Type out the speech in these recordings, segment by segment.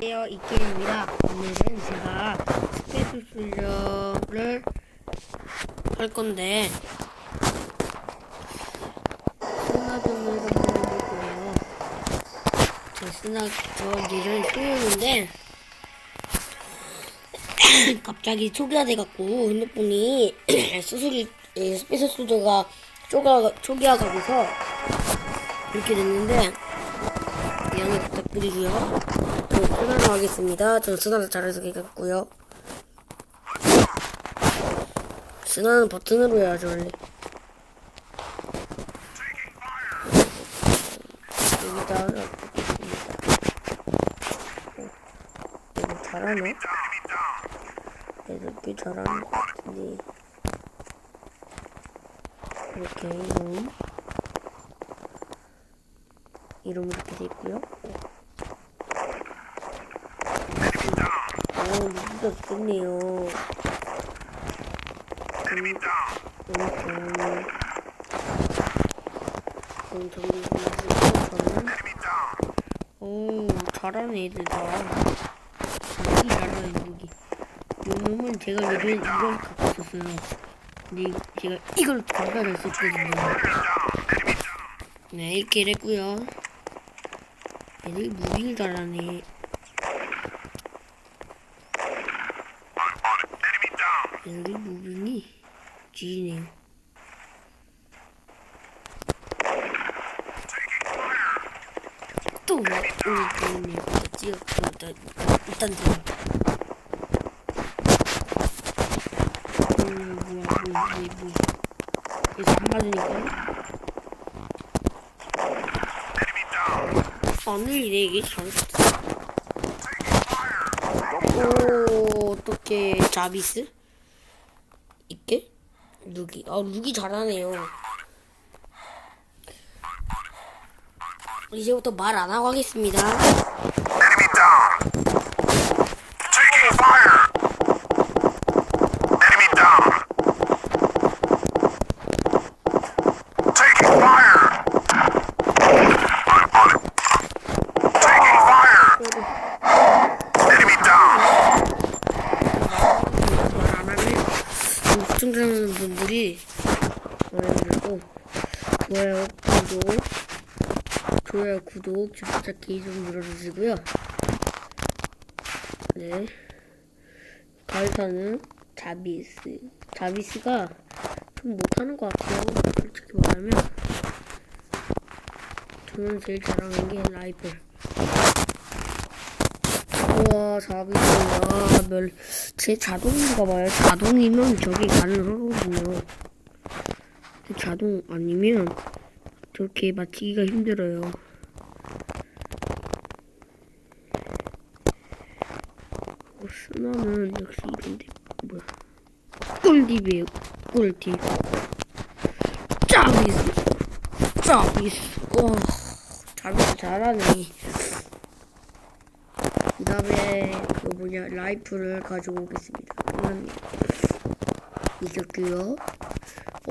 안녕하세요 이길입니다 오늘은 제가 스페이스 술려를 할 건데 한번 해볼 거예요 저 스나 저 예전에 쓰였는데 갑자기 초기화 돼갖고 핸드폰이 수술이 예, 스페이스 술려가 초기화, 초기화가돼서 이렇게 됐는데 양해 부탁드리고요. 저 수나로 하겠습니다. 저 수나를 잘해서 깨겠고요. 수나는 버튼으로 해야죠, 원래. 여기다 이거 잘하네? 꽤 잘하는 것 같은데. 이렇게 이름. 이름 이렇게 돼 있고요. 어, 무기가 좋겠네요. 음. 그럼 저기 저는 오, 잘하네, 애들 다. 무기 무기. 요놈은 제가 예전에 이걸 갖고 있었어요. 근데 이- 제가 이걸 갖다 줬었거든요. 네, 이렇게 했고요. 애들이 무기를 잘하네. 애들이 무빙이 지네요. 또, 왜, 오, 그러네. 찍어, 일단, 일단, 좀. 음, 뭐야, 뭐야, 뭐야, 뭐야. 그래서 안 맞으니까. 바늘이네 이게 잘못했어 오 어떻게 자비스? 루기 아 루기 잘하네요. 이제부터 말 안 하고 하겠습니다 Enemy down. Taking fire. Enemy down. Taking fire. I'm on it. Taking fire. Enemy down. 말 안 하면 시청자는 분들이 뭐라고 좋아요 구독 좋아요 구독 주부찾기 좀 눌러주시고요. 네. 가이사는 자비스 자비스가 좀 못하는 것 같아요. 솔직히 말하면. 저는 제일 잘하는 게 라이플 우와 자비스야. 멸... 제 자동인가 봐요. 자동이면 저게 가능하거든요. 자동 아니면 저렇게 맞히기가 힘들어요. 어, 스나는 역시 이런데 뭐야. 꿀팁이에요 꿀팁. 자비스 자비스 와 자비스 잘하네. 그 다음에 그 뭐냐 라이프를 가지고 오겠습니다. 이건 이겼고요.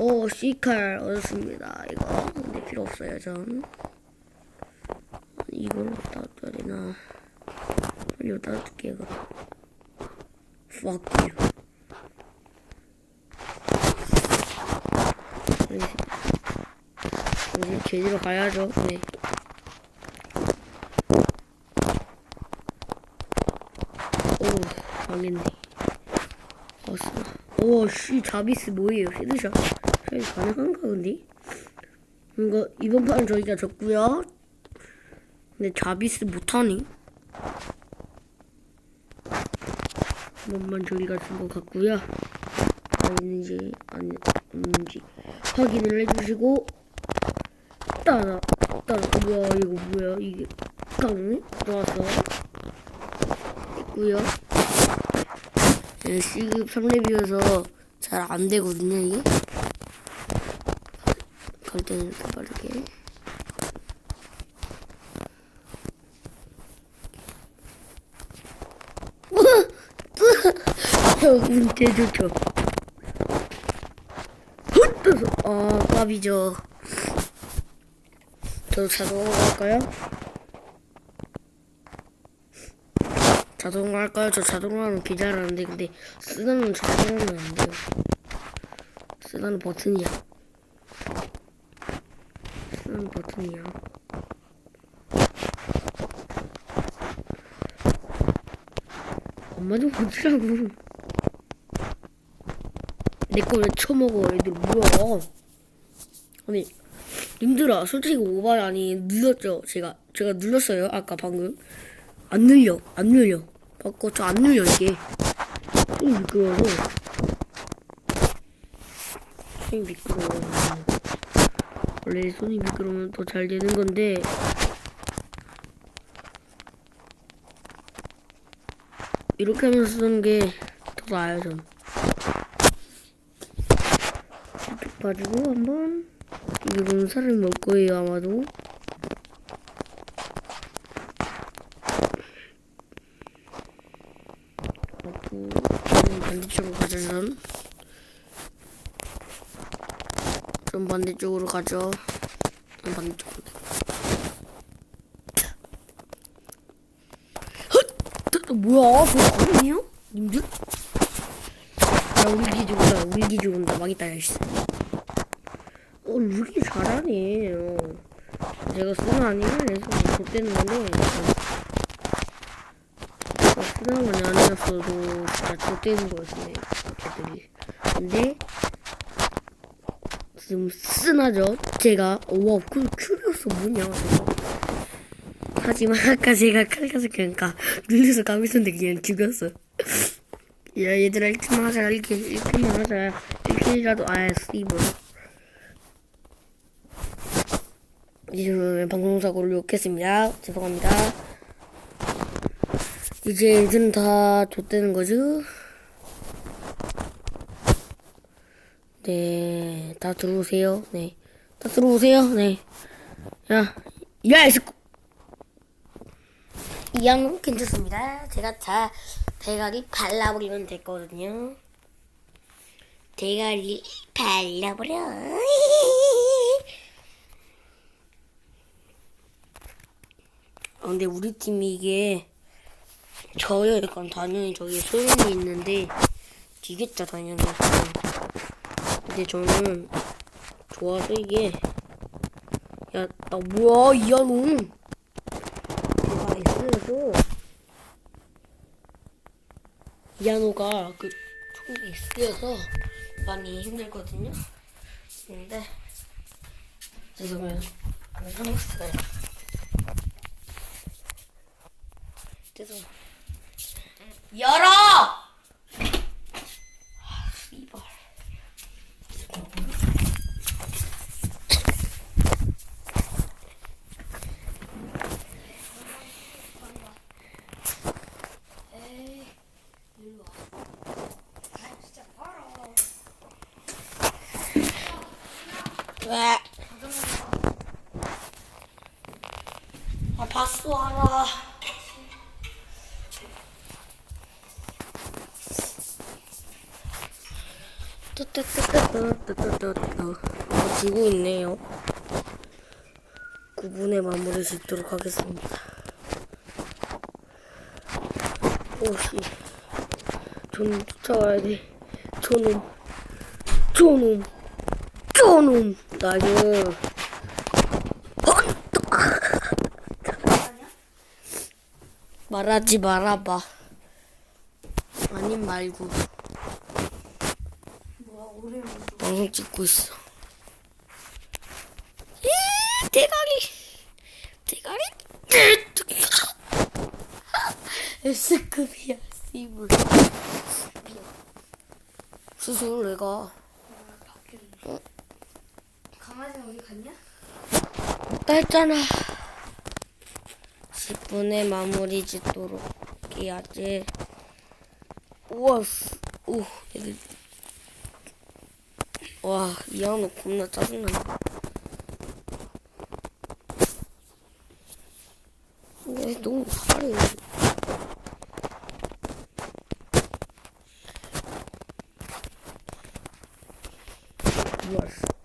오 C칼 얻었습니다. 이거 근데 필요 없어요 전. 이걸 갖다 둬야 되나? 이거 따줄게 이거. Fuck you. 이제 제대로 가야죠. 네. 오, 망했네. 왔어. 오, 씨, 자비스 뭐예요? 헤드샷. 저희 가능한가, 근데? 이거, 이번 판 저희가 졌고요 근데 자비스 못하니? 이번만 저희가 진것 같고요 아닌지, 아니, 없는지 확인을 해주시고, 따라, 따라, 뭐야, 이거 뭐야, 이게, 깡네? 들어왔어. 있고요. 네, C급 3렙이어서 잘 안 되거든요, 이게. 갈 때는 이렇게 빠르게. 운 개좋죠. 헛떠서 아, 깝이죠. 저도 자동으로 할까요? 자동으로 할까요? 저 자동으로 기다렸는데 근데 쓰다는 자동으로는 안 돼요. 쓰다는 버튼이야. 쓰다는 버튼이야. 엄마 좀 보지라고. 내 거 왜 쳐먹어 애들 뭐야? 아니 님들아 솔직히 오바이 아니 눌렀죠 제가 제가 눌렀어요 아까 방금 안 눌려 안 눌려. 바꿔 저 안 눌려 이게. 손이 미끄러워서. 손이 미끄러워. 원래 손이 미끄러우면 더 잘 되는 건데. 이렇게 하면서 쓰는 게 더 나아요 전. 가지고 한번 이건 살을 먹을 거예요 아마도 좀 반대쪽으로 가자 전. 좀 반대쪽으로 가죠 좀 반대쪽으로 헛! 뭐야 그거 아니에요? 님들? 야 우리 기지 온다 우리 기지 온다 망했다 야 씨 어 룩이 잘하네 어. 제가 쓰는 아니면 해서 좆되는 건데 어, 쓰는 건 아니었어도 진짜 좆되는 거였네 걔들이. 근데 지금 쓰나죠? 제가 와그 큐리어스 뭐냐. 하지만 아까 제가 칼 가서 그러니까 눌려서 가고 있었는데 그냥 죽였어 야 얘들아 1킬만 하자 1킬 1킬만 하자. 1킬이라도 아야 씨발. 이제 방송사고를 욕했습니다. 죄송합니다 이제 애들은 다 좆되는 거죠 네, 다 들어오세요. 네, 다 들어오세요. 네, 야, 야, 이 새끼. 이양은 괜찮습니다. 제가 다 대가리 발라버리면 됐거든요. 대가리 발라버려. 아, 근데 우리 팀이 이게 저요. 약간 당연히 저기 소름이 있는데 지겠죠 당연히. 근데 저는 좋아서 이게 야 나 뭐야 이하농 내가 S에서 이하노가 그 총이 S여서 많이 힘들거든요 근데 지금은 안 삼았어요 죄송 열어! 왜? 아, 봤어, 알아. 뚜뚜뚜뚜뚜뚜뚜뚜. 어, 지고 있네요. 9분에 마무리 짓도록 하겠습니다. 오씨. 저놈 쫓아와야 돼. 저놈. 저놈. 저놈. 나이스. 말하지 말아봐. 아님 말고. 방송 찍고 있어. 이 대가리. 대가리. S급이야, 씨불. 수술 강아지 어디 갔냐? 나 했잖아. 10분에 마무리 짓도록 해야지. 우와, 씨. 오, 얘들. 와, 이 한우 겁나 짜증난다. 근데 어, 너무 잘해. 와,